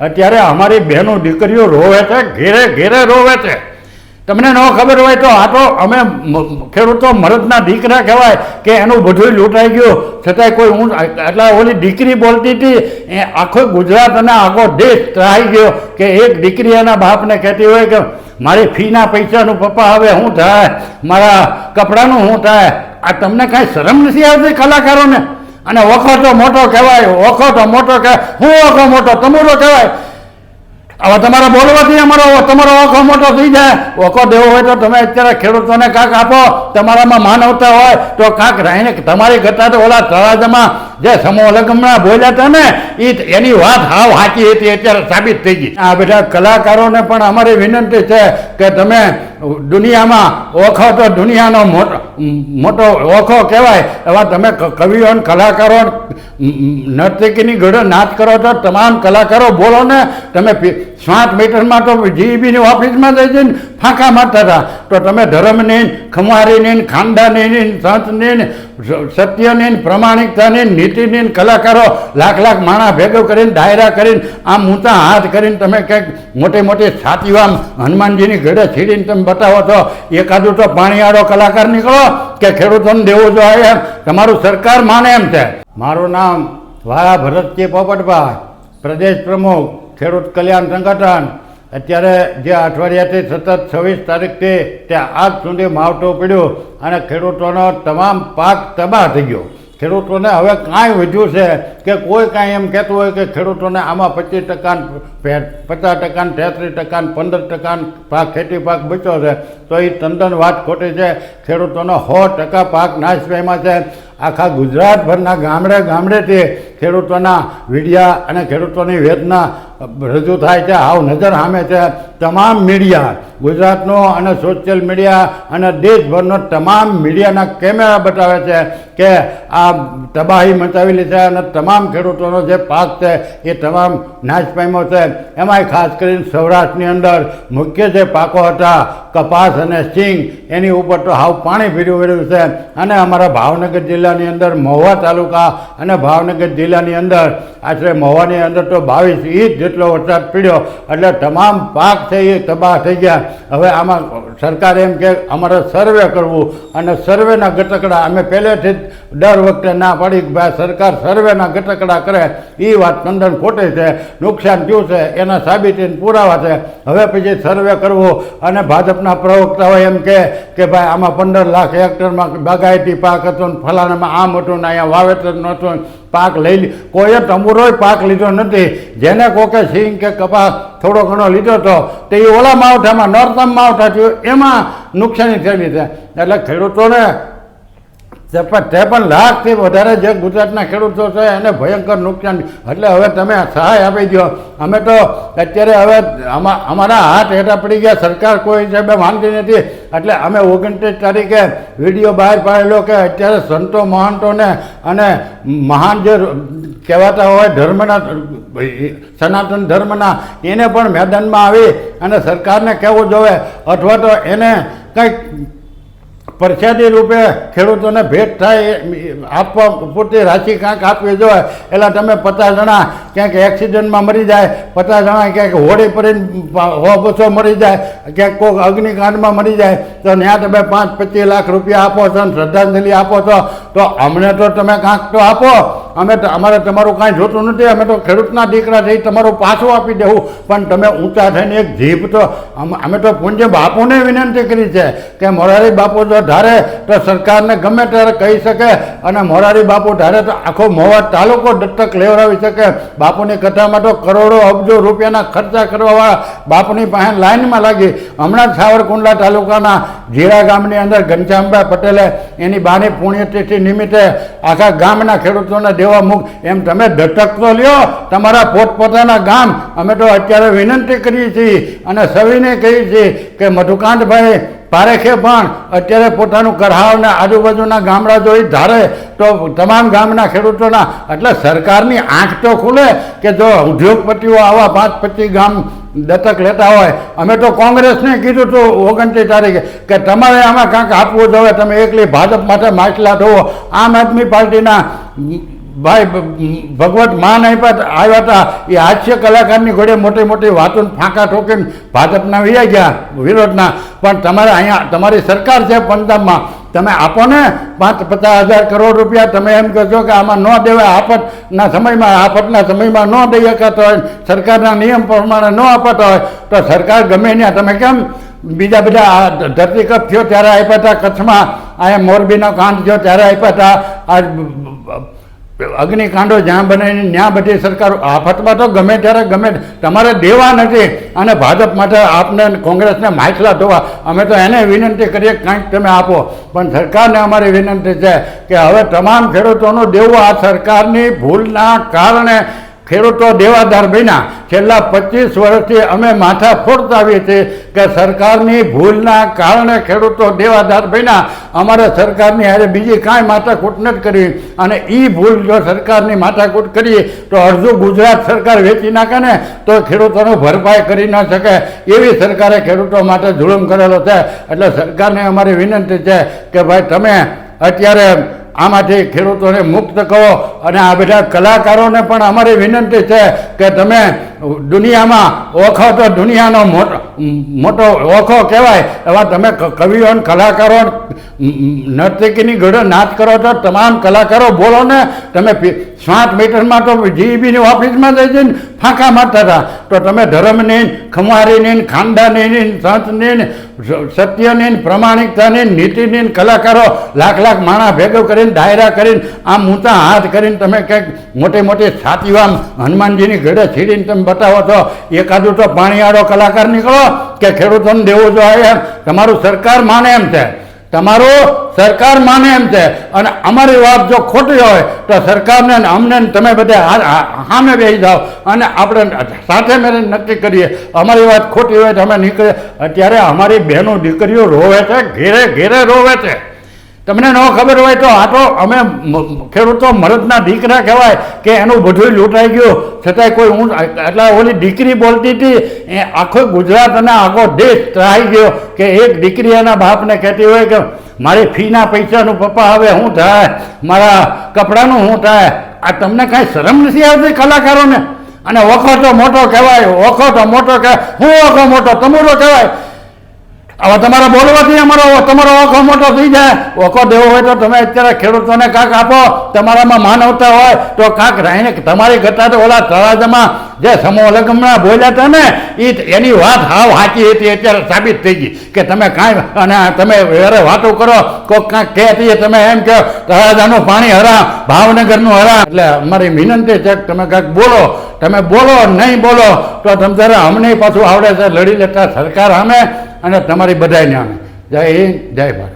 અત્યારે અમારી બહેનો દીકરીઓ રોવે છે, ઘેરે ઘેરે રોવે છે. તમને ન ખબર હોય તો આ તો અમે ખેડૂતો મરદના દીકરા કહેવાય કે એનું બધું લૂંટાઈ ગયું. છતાંય કોઈ હું એટલે ઓલી દીકરી બોલતી હતી, એ આખો ગુજરાત અને આખો દેશ ત્રાહી ગયો કે એક દીકરી એના બાપને કહેતી હોય કે, મારી ફીના પૈસાનું પપ્પા હવે શું થાય? મારા કપડાનું શું થાય? આ તમને કાંઈ શરમ નથી આવતી કલાકારોને? અને ઓખો તો મોટો કહેવાય ઓખો તો મોટો કહેવાય, હું ઓખો મોટો, તમુરો કહેવાય. હવે તમારે બોલવાથી અમારો તમારો ઓખો મોટો થઈ જાય. ઓખો દેવો હોય તો તમે અત્યારે ખેડૂતોને કાંક આપો. તમારામાં માનવતા હોય તો કાંક રહીને તમારી કરતા તો ઓલા તળાજામાં જે સમૂહ લગ્નમાં બોલ્યા હતા ને એ એની વાત હાવ સાચી હતી, અત્યારે સાબિત થઈ ગઈ. આ બધા કલાકારોને પણ અમારી વિનંતી છે કે તમે દુનિયામાં ઓખો તો દુનિયાનો મોટો ઓખો કહેવાય. એવા તમે કવિઓ કલાકારો નર્તકીની ઘડો નાચ કરો તો તમામ કલાકારો બોલો ને, તમે પી- મીટરમાં તો જીઈબીની ઓફિસમાં જઈ જઈને ફાંકા મારતા હતા. તો તમે ધર્મની ખુમારીની ખાનદાની સંતની સત્યની પ્રમાણિકતાની નીતિની કલાકારો લાખ લાખ માણા ભેગો કરીને, ડાયરા કરીને, આમ ઊંચા હાથ કરીને તમે કંઈક મોટી મોટી છાતીઓ આમ હનુમાનજીની ઘડે છીડીને તમે બતાવો તો એકાદું તો પાણીવાળો કલાકાર નીકળો કે ખેડૂતોને દેવો જોઈએ એમ. તમારું સરકાર માને એમ છે. મારું નામ વાળા ભરતજી પોપટભાઈ, પ્રદેશ પ્રમુખ, ખેડૂત કલ્યાણ સંગઠન. અત્યારે જે અઠવાડિયાથી સતત છવ્વીસ તારીખથી ત્યાં આજ સુધી માવઠું પડ્યું અને ખેડૂતોનો તમામ પાક તબાહ થઈ ગયો. ખેડૂતોને હવે કાંઈ વધ્યું છે કે કોઈ કાંઈ એમ કહેતું હોય કે ખેડૂતોને આમાં પચીસ ટકા પચાસ ટકા તેત્રીસ ટકા પંદર ટકા પાક, ખેતી પાક બચ્યો છે. તો એ તંદન વાત ખોટી છે. ખેડૂતોનો સો ટકા પાક નાશ પામ્યા છે. આખા ગુજરાતભરના ગામડે ગામડેથી ખેડૂતોના વિડિયા અને ખેડૂતોની વેદના રજૂ થાય છે. હાવ નજર સામે છે. તમામ મીડિયા, ગુજરાતનો અને સોશિયલ મીડિયા અને દેશભરનો તમામ મીડિયાના કેમેરા બતાવે છે કે આ તબાહી મચાવેલી છે અને તમામ ખેડૂતોનો જે પાક છે એ તમામ નાશ પામ્યો છે. એમાંય ખાસ કરીને સૌરાષ્ટ્રની અંદર મુખ્ય જે પાકો હતા, કપાસ અને સિંગ, એની ઉપર તો હાવ પાણી ફેર્યું ફેર્યું છે. અને અમારા ભાવનગર જિલ્લાની અંદર મહુવા તાલુકા અને ભાવનગર જિલ્લાની અંદર આશરે મહુવાની અંદર તો બાવીસ ઇંચ જેટલો વરસાદ પડ્યો. એટલે તમામ પાક છે એ તબાહ થઈ ગયા. હવે આમાં સરકાર એમ કે અમારે સર્વે કરવું અને સર્વેના ગટકડા, અમે પહેલેથી જ દર વખતે ના પાડી ભાઈ સરકાર સર્વેના ગટકડા કરે. એ વાત ખંડન ખોટી છે, નુકસાન થયું છે, એના સાબિતી પુરાવા છે. હવે પછી સર્વે કરવો અને ભાજપના પ્રવક્તાઓ એમ કે કે ભાઈ આમાં પંદર લાખ હેક્ટરમાં બાગાયતી પાક હતો ફલાણામાં આમ હતું ને અહીંયા વાવેતર નહોતું પાક લઈ કોઈએ તંબુરોય પાક લીધો નથી. જેને કોકે સિંગ કે કપાસ થોડો ઘણો લીધો હતો તે એ ઓલા માવઠામાં નોર્તમ માવઠા થયું. એમાં નુકસાની થયેલી છે. એટલે ખેડૂતોને ત્રેપન ત્રેપન લાખથી વધારે જે ગુજરાતના ખેડૂતો છે એને ભયંકર નુકસાન. એટલે હવે તમે સહાય આપી દો અમે તો અત્યારે હવે અમા- અમારા હાથ હેઠા પડી ગયા. સરકાર કોઈ હિસાબે માનતી નથી. એટલે અમે ઓગણત્રીસ તારીખે વીડિયો બહાર પાડેલો કે અત્યારે સંતો મહંતોને અને મહાન જે કહેવાતા હોય ધર્મના, સનાતન ધર્મના, એને પણ મેદાનમાં આવી અને સરકારને કહેવું જોવે. અથવા તો એને કંઈક પ્રસાદી રૂપે ખેડૂતોને ભેટ થાય આપવા પૂરતી રાશિ કાંઈક આપવી જોઈએ. એટલે તમે પચાસ જણા ક્યાંક એક્સિડન્ટમાં મરી જાય, પચાસ જણા ક્યાંક હોળી પડીને હો બસો મરી જાય, ક્યાંક કોઈક અગ્નિકાંડમાં મરી જાય, તો ત્યાં તમે પાંચ પચીસ લાખ રૂપિયા આપો છો અને શ્રદ્ધાંજલિ આપો છો, તો અમને તો તમે કાંક તો આપો. અમે અમારે તમારું કાંઈ જોતું નથી. અમે તો ખેડૂતના દીકરા થઈ તમારું પાછું આપી દેવું. પણ તમે ઊંચા થઈને એક જીભ તો અમે તો પૂજ્ય બાપુને વિનંતી કરી છે કે મોરારી બાપુ જો ધારે તો સરકારને ગમે ત્યારે કહી શકે અને મોરારી બાપુ ધારે તો આખો મોવા તાલુકો દત્તક લેવડાવી શકે. બાપુની કથામાં તો કરોડો અબજો રૂપિયાના ખર્ચા કરવાવાળા બાપુની પાસે લાઈનમાં લાગી. હમણાં સાવરકુંડલા તાલુકાના જીરા ગામની અંદર ઘનશ્યામભાઈ પટેલે એની બાની પુણ્યતિથિ નિમિત્તે આખા ગામના ખેડૂતોને દેવા મૂક એમ તમે દત્તક તો લ્યો. તમારા પોતપોતાના ગામ. અમે તો અત્યારે વિનંતી કરીએ છીએ અને સવિને કહીએ છીએ કે મધુકાંતભાઈ, પારેખે પણ અત્યારે પોતાનું કરાવને આજુબાજુના ગામડા જોઈ ધારે તો તમામ ગામના ખેડૂતોના, એટલે સરકારની આંખ તો ખુલે કે જો ઉદ્યોગપતિઓ આવા પાંચ પચીસ ગામ દત્તક લેતા હોય. અમે તો કોંગ્રેસને કીધું હતું ઓગણત્રીસ તારીખે કે તમારે આમાં કાંઈક આપવું જોઈએ તમે એકલી ભાજપ માટે માછલા ધોવો. આમ આદમી પાર્ટીના ભાઈ ભ- ભગવત માન આપ્યા હતા- આવ્યા હતા એ હાસ્ય કલાકારની ઘોડે મોટી મોટી વાતો ફાંકા ઠોકીને ભાજપના વૈયા ગયા, વિરોધના. પણ તમારે અહીંયા, તમારી સરકાર છે પંજાબમાં તમે આપો ને પાંચ પચાસ હજાર કરોડ રૂપિયા, તમે એમ કહો છો કે આમાં ન દેવાય આફતના સમયમાં આફતના સમયમાં ન દઈ શકાતા હોય, સરકારના નિયમ પ્રમાણે ન અપાતા હોય, તો સરકાર ગમે ત્યાં, તમે કેમ બીજા બધા આ ધરતીકપ થયો ત્યારે આપ્યા હતા કચ્છમાં. અહીંયા મોરબીનો કાંડ થયો ત્યારે આપ્યા હતા આ અગ્નિકાંડો જ્યાં બને ત્યાં બધી સરકારો આફતમાં તો ગમે ત્યારે ગમે તમારે દેવા નથી. અને ભાજપ માટે આપને કોંગ્રેસને માછલા ધોવા. અમે તો એને વિનંતી કરીએ કંઈક કાંઈક તમે આપો. પણ સરકારને અમારી વિનંતી છે કે હવે તમામ ખેડૂતોનું દેવું આ સરકારની ભૂલના કારણે ખેડૂતો દેવાદાર બન્યા. છેલ્લા પચીસ વર્ષથી અમે માથા ફોડતા આવીએ છીએ કે સરકારની ભૂલના કારણે ખેડૂતો દેવાદાર બન્યા. અમારે સરકારની હારે બીજી કાંઈ માથાકૂટ નથી કરી. અને એ ભૂલ જો સરકારની માથાકૂટ કરીએ તો અડધું ગુજરાત સરકાર વેચી નાખે ને, તો ખેડૂતોનો ભરપાઈ કરી ન શકે. એવી સરકારે ખેડૂતો માટે જુલમ કરેલો છે. એટલે સરકારને અમારી વિનંતી છે કે ભાઈ તમે અત્યારે આમાંથી ખેડૂતોને મુક્ત કરો અને આ બધા કલાકારોને પણ અમારી વિનંતી છે કે તમે દુનિયામાં ઓખો તો દુનિયાનો મોટો મોટો ઓખો કહેવાય. એવા તમે કવિઓ કલાકારો નર્તકીની ઘડો નાચ કરો તો તમામ કલાકારો બોલો ને, તમે સાત મીટરમાં તો જીઈબીની ઓફિસમાં જઈ જઈને ફાંકા મારતા હતા. તો તમે ધર્મની ખુમારીની ખાનદાની સંતની સત્યની પ્રમાણિકતાની નીતિની કલાકારો લાખ લાખ માણા ભેગો કરીને ડાયરા કરીને આમ ઊંચા હાથ કરીને તમે કંઈક મોટી મોટી છાતીઓ આમ હનુમાનજીની ઘડે છીડીને તમે બતાવો છો. એકાદું તો પાણીવાળો કલાકાર નીકળો કે ખેડૂતોને દેવું જોઈએ એમ. તમારું સરકાર માને એમ છે. તમારું સરકાર માને એમ છે. અને અમારી વાત જો ખોટી હોય તો સરકારને અમને તમે બધે સામે બેસી જાઓ. અને આપણે સાથે મેળવીને નક્કી કરીએ. અમારી વાત ખોટી હોય તો અમે નીકળીએ. અત્યારે અમારી બહેનો દીકરીઓ રોવે છે, ઘેરે ઘેરે રોવે છે. તમને ન ખબર હોય તો આ તો અમે ખેડૂતો મરદના દીકરા કહેવાય કે એનું બધું લૂંટાઈ ગયું. છતાંય કોઈ હું એટલે ઓલી દીકરી બોલતી હતી, એ આખો ગુજરાત અને આખો દેશ ત્રાહી ગયો કે એક દીકરી એના બાપને કહેતી હોય કે મારી ફીના પૈસાનું પપ્પા હવે શું થાય, મારા કપડાનું શું થાય. આ તમને કાંઈ શરમ નથી આવતી કલાકારોને? અને ઓખો તો મોટો કહેવાય, ઓખો તો મોટો કહેવાય, હું ઓખો મોટો, તમુરો કહેવાય. હવે તમારે બોલવાથી અમારો તમારો ઓખો મોટો થઈ જાય. ઓખો દેવો હોય તો તમે અત્યારે ખેડૂતોને કાંક આપો. તમારામાં માનવતા હોય તો કાંક રહીને તમારી કરતા તો ઓલા તળાજામાં જે સમૂહ લગ્નમાં બોલ્યા હતા ને એ એની વાત હાવ સાચી હતી, અત્યારે સાબિત થઈ ગઈ કે તમે કાંઈ અને તમે અરે વાતો કરો કોઈક કાંઈક કહેતી તમે એમ કહો, તળાજાનું પાણી હરા, ભાવનગરનું હરા. એટલે અમારી વિનંતી છે તમે કાંઈક બોલો. તમે બોલો, નહીં બોલો, તો તમ અમને પાછું આવડે છે. લડી લેતા સરકાર સામે. અને તમારી બધાને આમે જય હિન્દ જય ભારત.